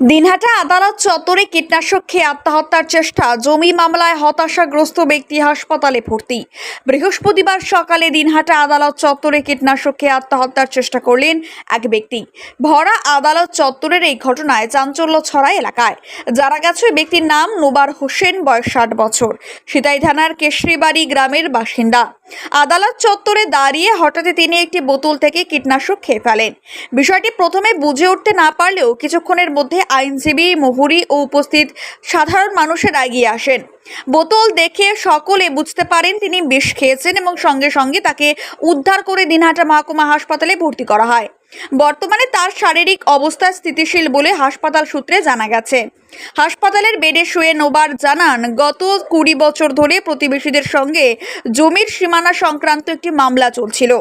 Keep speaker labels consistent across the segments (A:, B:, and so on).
A: দিনহাটা আদালত চত্বরে কীটনাশক খেয়ে আত্মহত্যার চেষ্টা। জমি মামলায় হতাশাগ্রস্ত ব্যক্তি হাসপাতালে ভর্তি। বৃহস্পতিবার সকালে দিনহাটা আদালত চত্বরে কীটনাশক খেয়ে আত্মহত্যার চেষ্টা করলেন এক ব্যক্তি। ভরা আদালত চত্বরের এই ঘটনায় চাঞ্চল্য ছড়ায় এলাকায়। যারা গেছে ব্যক্তির নাম নোবার হোসেন, বয়স ষাট বছর। সিতাই থানার কেশরিবাড়ি গ্রামের বাসিন্দা। আদালত চত্বরে দাঁড়িয়ে হঠাৎ তিনি একটি বোতল থেকে কীটনাশক খেয়ে ফেলেন। বিষয়টি প্রথমে বুঝে উঠতে না পারলেও কিছুক্ষণের মধ্যে আইনজীবী মুহুরি ও উপস্থিত সাধারণ মানুষের এগিয়ে আসেন। বোতল দেখে সকলে বুঝতে পারেন তিনি বিষ খেয়েছেন এবং সঙ্গে সঙ্গে তাকে উদ্ধার করে দিনহাটা মহকুমা হাসপাতালে ভর্তি করা হয়। বর্তমানে তার শারীরিক অবস্থা স্থিতিশীল বলে হাসপাতাল সূত্রে জানা গেছে। হাসপাতালের বেডে শুয়ে নোবার জানান, গত কুড়ি বছর ধরে প্রতিবেশীদের সঙ্গে জমির সীমানা সংক্রান্ত একটি মামলা চলছিল।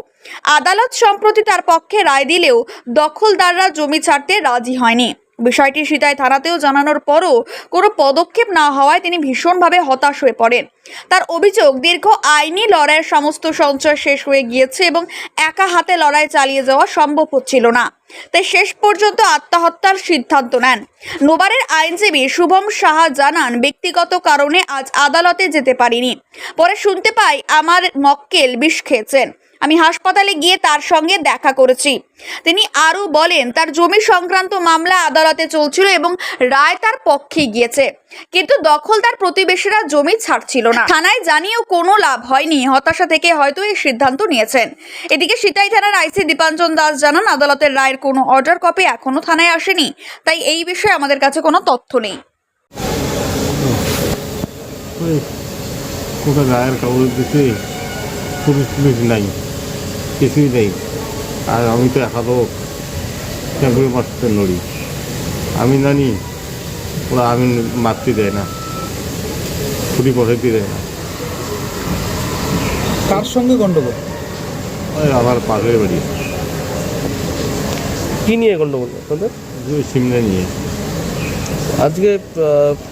A: আদালত সম্প্রতি তার পক্ষে রায় দিলেও দখলদাররা জমি ছাড়তে রাজি হয়নি। বিষয়টি সিতাই থানাতেও জানানোর পরও কোনো পদক্ষেপ না হওয়ায় তিনি ভীষণভাবে হতাশ হয়ে পড়েন। তার অভিযোগ, দীর্ঘ আইনি লড়াইয়ের সমস্ত সঞ্চয় শেষ হয়ে গিয়েছে এবং একা হাতে লড়াই চালিয়ে যাওয়া সম্ভব হচ্ছিল না। তাই শেষ পর্যন্ত আত্মহত্যার সিদ্ধান্ত নেন। নোবারের আইনজীবী শুভম সাহা জানান, ব্যক্তিগত কারণে আজ আদালতে যেতে পারিনি। পরে শুনতে পাই, আমার মক্কেল বিষ খেয়েছেন। আমি হাসপাতালে গিয়ে তার সঙ্গে দেখা করেছি। তিনি আরও বলেন, তার জমি সংক্রান্ত মামলা আদালতে চলছিল এবং রায় তার পক্ষে গিয়েছে। কিন্তু দখলদার প্রতিবেশীরা জমি ছাড়ছিল না। থানায় জানিয়েও কোনো লাভ হয়নি। হতাশা থেকে হয়তো এই সিদ্ধান্ত নিয়েছেন। এদিকে সিতাই থানার আইসি দীপাঞ্জন দাস জানান, আদালতের রায়ের কোনো অর্ডার কপি এখনও থানায় আসেনি। তাই এই বিষয়ে আমাদের কাছে কোনো তথ্য নেই।
B: কোথাও গায়ের কাগজ দিতে পুলিশ টুলিশ নাই। কিছুই নেই আর আমি তো একা লোক। চাকরি মারতে নড়ি আমি জানি ওরা আমি মারতে দেয় না। ছুটি পড়াইতে দেয় না।
C: কার সঙ্গে গন্ডগোল
B: ওই আমার পাশের বাড়ি।
D: কি নিয়ে গন্ডগোল আপনাদের
B: সিমলা নিয়ে।
D: আজকে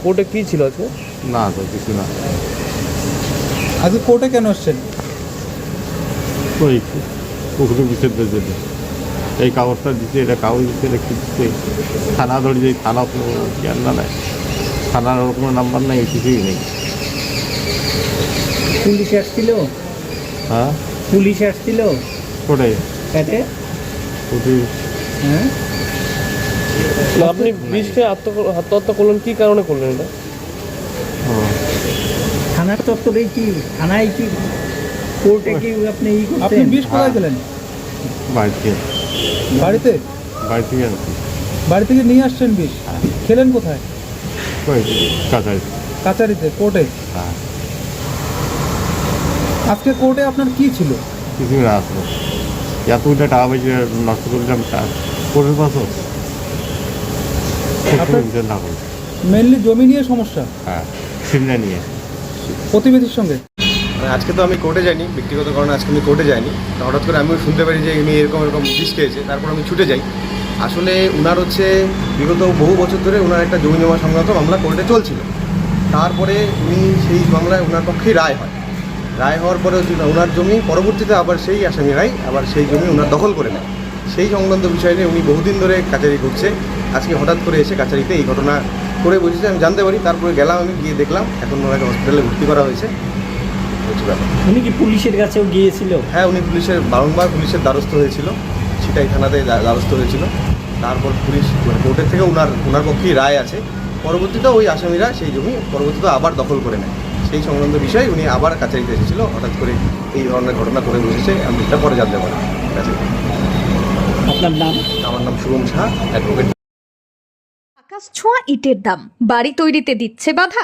D: কোর্টে কি ছিল আজকে?
B: না তো কিছু না।
C: আজকে কোর্টে কেন এসছেন?
B: ওই পুকুরে বিসর্জন জন্য এই কাগজটা দিচ্ছে এটা কাগজ দিচ্ছে এটা কি দিচ্ছে থানা ধরে যাই থানা কোনো জ্ঞান না নেয় থানার ওরকম নাম্বার নেই কিছুই নেই।
E: পুলিশ আসছিল?
B: হ্যাঁ?
E: পুলিশ আসছিল?
B: কোটাই
E: এতে?
B: ওটি
E: হ্যাঁ?
D: আপনি বিষ খেয়ে আত্ম- আত্মহত্যা করলেন কি কারণে করলেন এটা?
E: থানার চত্বরে কি? থানায় কি কোর্টে কি আপনি ই
C: আপনি বিষ কোথায় গেলেন?
B: বাড়িতে।
C: বাড়িতে?
B: বাড়ি থেকে আনছি
C: বাড়ি থেকে নিয়ে আসছেন বিষ? খেলেন কোথায়? কাচারিতে কোর্টে?
B: হ্যাঁ।
C: আজকে কোর্টে আপনার কি ছিল?
B: কিছুই না আসলো। এতটা টাকা পয়সা নষ্ট করলাম করে পাশো।
C: আপনার-
B: না
C: মেনলি জমি নিয়ে সমস্যা?
B: হ্যাঁ সিমলা নিয়ে।
C: প্রতিবেশীর সঙ্গে?
F: আজকে তো আমি কোর্টে যাইনি, ব্যক্তিগত কারণে আজকে আমি কোর্টে যাইনি। হঠাৎ করে আমিও শুনতে পারি যে উনি এরকম এরকম বিষ খেয়েছে, তারপর আমি ছুটে যাই। আসলে উনার হচ্ছে বিগত বহু বছর ধরে উনার একটা জমি জমা সংক্রান্ত মামলা কোর্টে চলছিল। তারপরে উনি সেই মামলায় উনার পক্ষেই রায় হয়। রায় হওয়ার পরে উনার জমি পরবর্তীতে আবার সেই আসামিরাই আবার সেই জমি উনার দখল করে নেয়। সেই সংক্রান্ত বিষয় নিয়ে উনি বহুদিন ধরে কাচারি করছে। আজকে হঠাৎ করে এসে কাচারিতে এই ঘটনা করে বসেছে, আমি জানতে পারি। তারপরে গেলাম আমি, গিয়ে দেখলাম, এখন ওনাকে হসপিটালে ভর্তি করা হয়েছে। হচ্ছে ব্যাপার
E: উনি কি পুলিশের কাছেও গিয়েছিল?
F: হ্যাঁ উনি পুলিশের বারংবার পুলিশের দ্বারস্থ হয়েছিল। সেটাই থানাতে দ্বারস্থ হয়েছিল। তারপর পুলিশ মানে কোর্টের থেকে ওনার ওনার পক্ষেই রায় আছে। পরবর্তীতে ওই আসামিরা সেই জমি পরবর্তীতে আবার দখল করে নেয়। সেই সংক্রান্ত বিষয় উনি আবার কাছারিতে এসেছিল। হঠাৎ করে এই ধরনের ঘটনা করে বসেছে। আমি এটা পরে জানতে পারি
E: আপনার নাম?
F: আমার নাম শুভম শাহ অ্যাডভোকেট
G: আকাশ ছোঁয়া ইটের দাম। বাড়ি তৈরিতে দিচ্ছে বাধা।